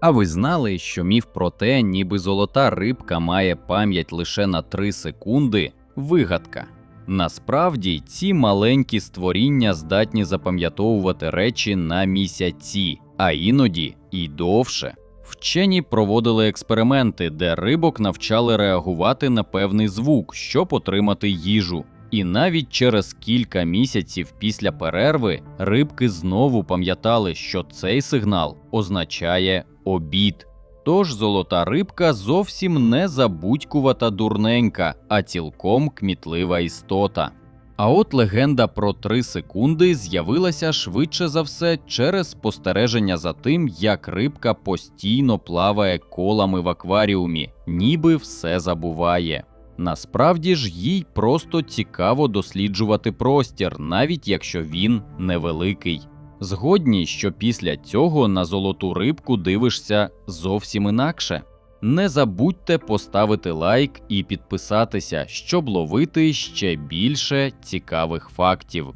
А ви знали, що міф про те, ніби золота рибка має пам'ять лише на 3 секунди вигадка. Насправді ці маленькі створіння здатні запам'ятовувати речі на місяці, а іноді і довше. Вчені проводили експерименти, де рибок навчали реагувати на певний звук, щоб отримати їжу. І навіть через кілька місяців після перерви рибки знову пам'ятали, що цей сигнал означає обід. Тож золота рибка зовсім не забудькувата дурненька, а цілком кмітлива істота. А от легенда про 3 секунди з'явилася швидше за все через спостереження за тим, як рибка постійно плаває колами в акваріумі, ніби все забуває. Насправді ж їй просто цікаво досліджувати простір, навіть якщо він невеликий. Згодні, що після цього на золоту рибку дивишся зовсім інакше. Не забудьте поставити лайк і підписатися, щоб ловити ще більше цікавих фактів.